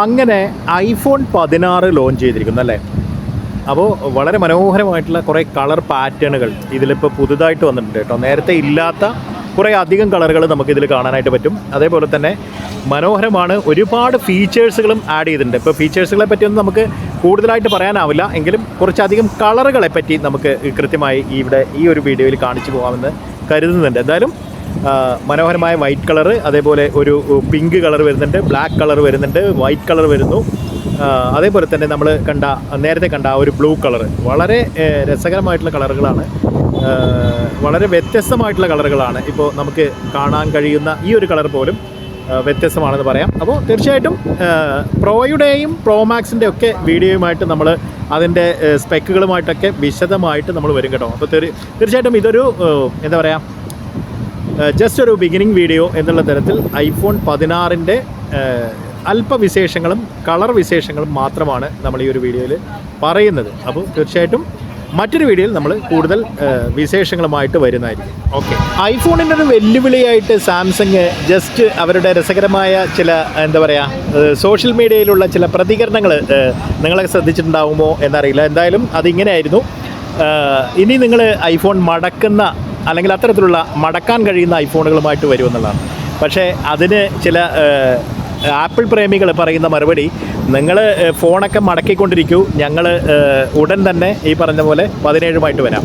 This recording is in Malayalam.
അങ്ങനെ ഐഫോൺ പതിനാറ് ലോഞ്ച് ചെയ്തിരിക്കുന്നു അല്ലേ? അപ്പോൾ വളരെ മനോഹരമായിട്ടുള്ള കുറേ കളർ പാറ്റേണുകൾ ഇതിലിപ്പോൾ പുതുതായിട്ട് വന്നിട്ടുണ്ട് കേട്ടോ. നേരത്തെ ഇല്ലാത്ത കുറേ അധികം കളറുകൾ നമുക്കിതിൽ കാണാനായിട്ട് പറ്റും. അതേപോലെ തന്നെ മനോഹരമാണ് ഒരുപാട് ഫീച്ചേഴ്സുകളും ആഡ് ചെയ്തിട്ടുണ്ട്. ഇപ്പോൾ ഫീച്ചേഴ്സുകളെ പറ്റിയൊന്നും നമുക്ക് കൂടുതലായിട്ട് പറയാനാവില്ല. എങ്കിലും കുറച്ചധികം കളറുകളെ പറ്റി നമുക്ക് കൃത്യമായി ഇവിടെ ഈ ഒരു വീഡിയോയിൽ കാണിച്ചു പോകാമെന്ന് കരുതുന്നുണ്ട്. എന്തായാലും മനോഹരമായ വൈറ്റ് കളർ അതേപോലെ ഒരു പിങ്ക് കളർ വരുന്നുണ്ട് ബ്ലാക്ക് കളർ വരുന്നുണ്ട് വൈറ്റ് കളർ വരുന്നു. അതേപോലെ തന്നെ നമ്മൾ കണ്ട നേരത്തെ കണ്ട ആ ഒരു ബ്ലൂ കളർ. വളരെ രസകരമായിട്ടുള്ള കളറുകളാണ്. വളരെ വ്യത്യസ്തമായിട്ടുള്ള കളറുകളാണ് ഇപ്പോൾ നമുക്ക് കാണാൻ കഴിയുന്ന ഈ ഒരു കളർ പോലും വ്യത്യസ്തമാണെന്ന് പറയാം. അപ്പോൾ തീർച്ചയായിട്ടും പ്രോയുടെയും പ്രോ മാക്സിന്റെ ഒക്കെ വീഡിയോയുമായിട്ട് നമ്മൾ അതിന്റെ സ്പെക്കുകളുമായിട്ടൊക്കെ വിശദമായിട്ട് നമ്മൾ വരും കേട്ടോ. അപ്പോൾ തീർച്ചയായിട്ടും ഇതൊരു എന്താ പറയുക ജസ്റ്റ് ഒരു ബിഗിനിങ് വീഡിയോ എന്നുള്ള തരത്തിൽ ഐഫോൺ പതിനാറിന്റെ അല്പവിശേഷങ്ങളും കളർ വിശേഷങ്ങളും മാത്രമാണ് നമ്മൾ ഈ ഒരു വീഡിയോയിൽ പറയുന്നത്. അപ്പോൾ തീർച്ചയായിട്ടും മറ്റൊരു വീഡിയോയിൽ നമ്മൾ കൂടുതൽ വിശേഷങ്ങളുമായിട്ട് വരുന്നതായിരിക്കും. ഓക്കെ ഐഫോണിന്റെ ഒരു വെല്ലുവിളിയായിട്ട് സാംസങ് ജസ്റ്റ് അവരുടെ രസകരമായ ചില എന്താ പറയുക സോഷ്യൽ മീഡിയയിലുള്ള ചില പ്രതികരണങ്ങൾ നിങ്ങളെ ശ്രദ്ധിച്ചിട്ടുണ്ടാവുമോ എന്നറിയില്ല. എന്തായാലും അതിങ്ങനെയായിരുന്നു. ഇനി നിങ്ങൾ ഐഫോൺ മടക്കുന്ന അല്ലെങ്കിൽ അത്തരത്തിലുള്ള മടക്കാൻ കഴിയുന്ന ഐഫോണുകളുമായിട്ട് വരുമെന്നുള്ളതാണ് പക്ഷേ അതിന് ചില ആപ്പിൾ പ്രേമികൾ പറയുന്ന മറുപടി നിങ്ങൾ ഫോണൊക്കെ മടക്കിക്കൊണ്ടിരിക്കൂ. ഞങ്ങൾ ഉടൻ തന്നെ ഈ പറഞ്ഞ പോലെ പതിനേഴുമായിട്ട് വരാം.